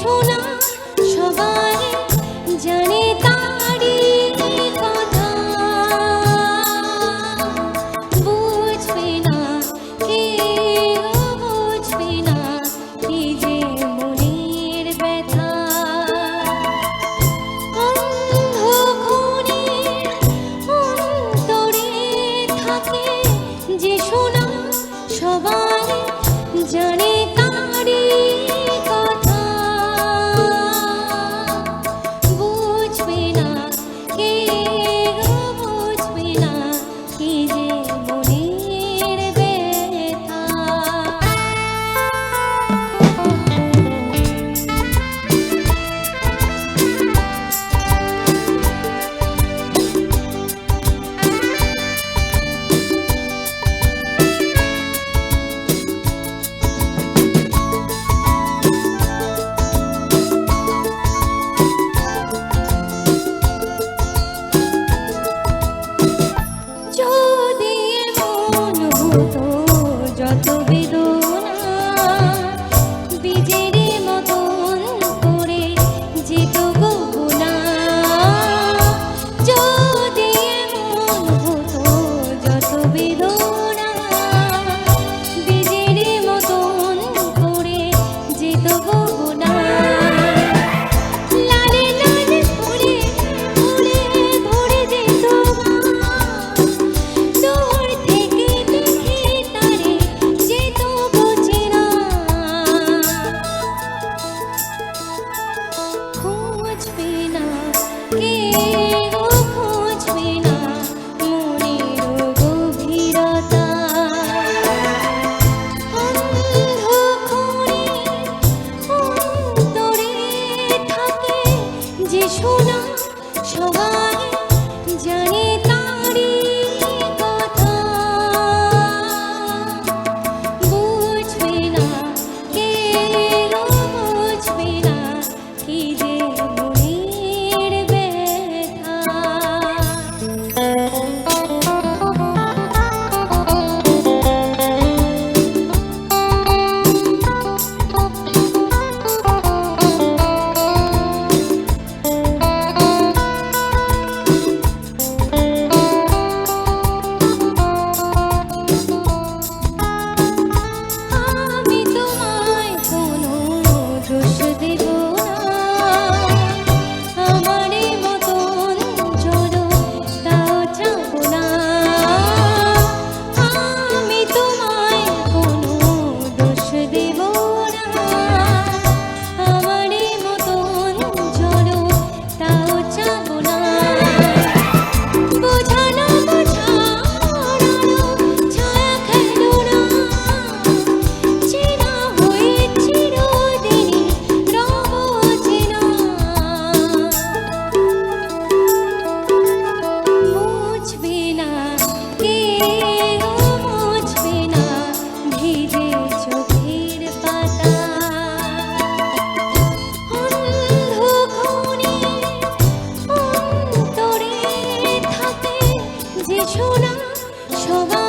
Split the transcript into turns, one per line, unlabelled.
শোনা, সবাই জানে তারি কথা। বুঝবে না বুঝবে না এই যে ব্যথা। অন্ধকোণে থাকে যে শোনা, সবাই জানে বোঝো সবাই